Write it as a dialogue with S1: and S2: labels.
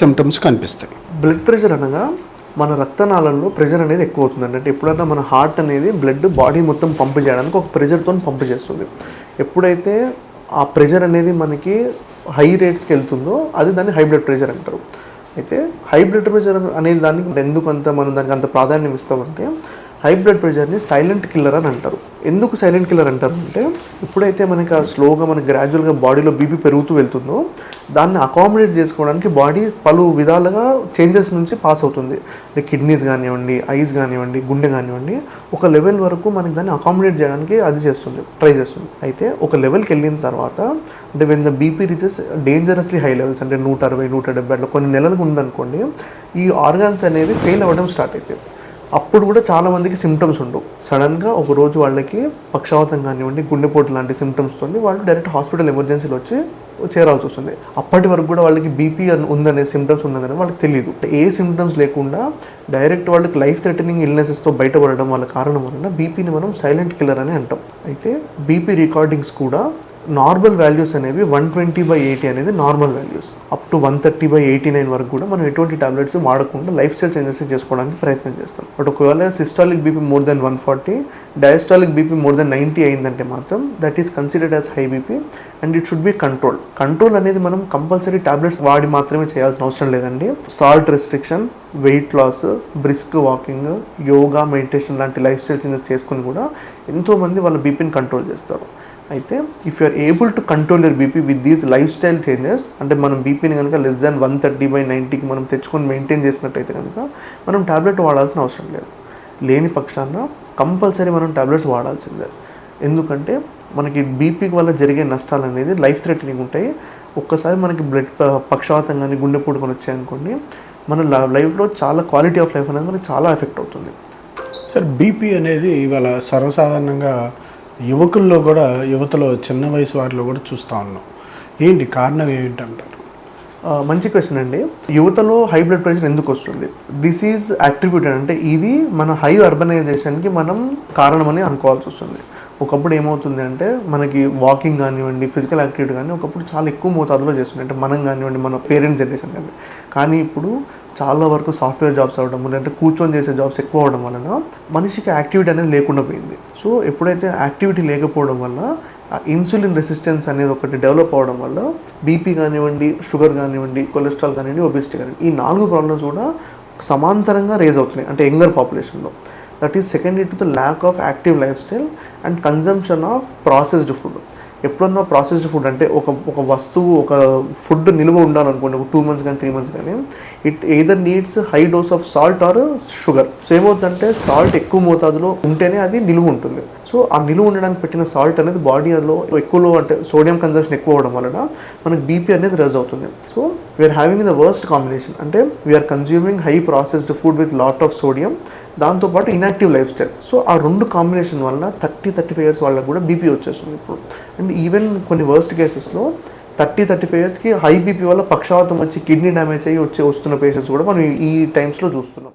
S1: Symptoms కనిపిస్తాయి.
S2: Blood pressure అనగా మన రక్తనాళంలో ప్రెషర్ అనేది ఎక్కువ అవుతుంది అంటే ఎప్పుడైనా మన హార్ట్ అనేది బ్లడ్ బాడీ మొత్తం పంపు చేయడానికి ఒక ప్రెషర్తో పంపు చేస్తుంది. ఎప్పుడైతే ఆ ప్రెషర్ అనేది మనకి హై రేట్స్కి వెళ్తుందో అది దాన్ని హై బ్లడ్ ప్రెషర్ అంటారు. అయితే హై బ్లడ్ ప్రెషర్ అనేది దానికి ఎందుకు అంత మనం దానికి అంత ప్రాధాన్యం ఇస్తామంటే హై బ్లడ్ ప్రెషర్ని సైలెంట్ కిల్లర్ అని అంటారు. ఎందుకు సైలెంట్ కిల్లర్ అంటారు అంటే ఎప్పుడైతే మనకి ఆ స్లోగా మనకి గ్రాడ్యువల్గా బాడీలో బీపీ పెరుగుతూ వెళ్తుందో దాన్ని అకామిడేట్ చేసుకోవడానికి బాడీ పలు విధాలుగా చేంజెస్ నుంచి పాస్ అవుతుంది. కిడ్నీస్ కానివ్వండి ఐస్ కానివ్వండి గుండె కానివ్వండి ఒక లెవెల్ వరకు మనకి దాన్ని అకామిడేట్ చేయడానికి అది చేస్తుంది ట్రై చేస్తుంది. అయితే ఒక లెవెల్కి వెళ్ళిన తర్వాత అంటే when the BP reaches dangerously high levels అంటే నూట అరవై నూట డెబ్బై అట్లా కొన్ని నెలలకు ఉందనుకోండి ఈ ఆర్గాన్స్ అనేవి ఫెయిల్ అవ్వడం స్టార్ట్ అవుతాయి అప్పుడు కూడా చాలా మందికి సిమ్టమ్స్ ఉండవు సడన్గా ఒక రోజు వాళ్ళకి పక్షవాతం కానివ్వండి గుండెపోటు లాంటి సిమ్టమ్స్తో వాళ్ళు డైరెక్ట్ హాస్పిటల్ ఎమర్జెన్సీలో వచ్చి చేరాల్సి వస్తుంది. అప్పటి వరకు కూడా వాళ్ళకి బీపీ ఉందనే సిమ్టమ్స్ ఉన్నదని వాళ్ళకి తెలియదు ఏ సిమ్టమ్స్ లేకుండా డైరెక్ట్ వాళ్ళకి లైఫ్ థ్రెటనింగ్ ఇల్నెసెస్తో బయటపడడం వాళ్ళ కారణం వలన బీపీని మనం సైలెంట్ కిల్లర్ అని అంటాం. అయితే బీపీ రికార్డింగ్స్ కూడా నార్మల్ వాల్యూస్ అనేవి వన్ ట్వంటీ బై ఎయిటీ అనేది normal values. Up to one thirty by eighty nine వరకు కూడా మనం ఎటువంటి టాబ్లెట్స్ వాడకుండా లైఫ్ స్టైల్ చేంజెస్ చేసుకోవడానికి ప్రయత్నం చేస్తాం. బట్ ఒకవేళ systolic BP more than one forty diastolic BP more than ninety అయిందంటే మాత్రం that is considered as high BP and it should be control. Control అనేది మనం కంపల్సరీ టాబ్లెట్స్ వాడి మాత్రమే చేయాల్సిన అవసరం లేదండి. Salt restriction weight loss brisk walking yoga meditation లాంటి లైఫ్ స్టైల్ చేంజెస్ చేసుకుని కూడా ఎంతోమంది వాళ్ళ బీపీని కంట్రోల్ చేస్తారు. అయితే if you're able to control your BP with these life style changes అంటే మనం బీపీని కనుక less than one thirty by నైంటీకి మనం తెచ్చుకొని మెయింటైన్ చేసినట్టయితే కనుక మనం ట్యాబ్లెట్ వాడాల్సిన అవసరం లేదు. లేని పక్షాన కంపల్సరీ మనం ట్యాబ్లెట్స్ వాడాల్సిందే. ఎందుకంటే మనకి బీపీ వల్ల జరిగే నష్టాలు అనేది లైఫ్ థ్రెటనింగ్ ఉంటాయి. ఒక్కసారి మనకి బ్లడ్ పక్షవాతం కానీ గుండెపోటు కానీ వచ్చాయనుకోండి మన లైఫ్లో చాలా క్వాలిటీ ఆఫ్ లైఫ్ అనేది మనకి చాలా ఎఫెక్ట్ అవుతుంది.
S1: సార్ బీపీ అనేది ఇవాళ సర్వసాధారణంగా యువకుల్లో కూడా యువతలో చిన్న వయసు వారిలో కూడా చూస్తూ ఉన్నాం. ఏంటి కారణం ఏంటంటారు
S2: మంచి క్వశ్చన్ అండి. యువతలో హై బ్లడ్ ప్రెషర్ ఎందుకు వస్తుంది? దిస్ ఈజ్ అట్రిబ్యూటెడ్ అంటే ఇది మన హై అర్బనైజేషన్కి మనం కారణమని అనుకోవాల్సి వస్తుంది. ఒకప్పుడు ఏమవుతుంది అంటే మనకి వాకింగ్ కానివ్వండి ఫిజికల్ యాక్టివిటీ కానీ ఒకప్పుడు చాలా ఎక్కువ మోతాదులో చేస్తుంది అంటే మనం కానివ్వండి మన పేరెంట్స్ జనరేషన్ కానీ కానీ ఇప్పుడు చాలా వరకు సాఫ్ట్వేర్ జాబ్స్ అవ్వడం లేదంటే కూర్చొని చేసే జాబ్స్ ఎక్కువ అవడం వలన మనిషికి యాక్టివిటీ అనేది లేకుండా పోయింది. సో ఎప్పుడైతే యాక్టివిటీ లేకపోవడం వల్ల ఇన్సులిన్ రెసిస్టెన్స్ అనేది ఒకటి డెవలప్ అవడం వల్ల బీపీ కానివ్వండి షుగర్ కానివ్వండి కొలెస్ట్రాల్ కానివ్వండి ఒబెసిటీ కానివ్వండి ఈ నాలుగు ప్రాబ్లమ్స్ కూడా సమాంతరంగా రేజ్ అవుతున్నాయి అంటే younger పాపులేషన్లో. That is second to the lack of active life style and consumption of processed food. ఎప్పుడన్నా ప్రాసెస్డ్ ఫుడ్ అంటే ఒక ఒక వస్తువు ఒక ఫుడ్ నిల్వ ఉండాలనుకోండి ఒక టూ మంత్స్ కానీ త్రీ మంత్స్ కానీ it either needs high dose of salt or sugar so ఏమవుతుందంటే సాల్ట్ ఎక్కువ మోతాదులో ఉంటేనే అది నిలువ ఉంటుంది. సో ఆ నిలువ ఉండడానికి పెట్టిన సాల్ట్ అనేది బాడీలో ఎక్కువలో అంటే సోడియం కన్జంప్షన్ ఎక్కువ అవడం వలన మనకి బీపీ అనేది రైజ్ అవుతుంది. So we're having the worst combination అంటే we're consuming high processed food with lot of sodium దాంతోపాటు ఇన్యాక్టివ్ లైఫ్ స్టైల్ సో ఆ రెండు కాంబినేషన్ వల్ల థర్టీ థర్టీ ఫైవ్ ఇయర్స్ వాళ్ళకి కూడా బీపీ వచ్చేస్తుంది ఇప్పుడు. అండ్ ఈవెన్ కొన్ని వర్స్ట్ కేసెస్లో థర్టీ థర్టీ ఫైవ్ ఇయర్స్కి హై బీపీ వల్ల పక్షవాతం వచ్చి కిడ్నీ డ్యామేజ్ అయ్యి వచ్చి వస్తున్న పేషెంట్స్ కూడా మనం ఈ టైమ్స్లో చూస్తున్నాం.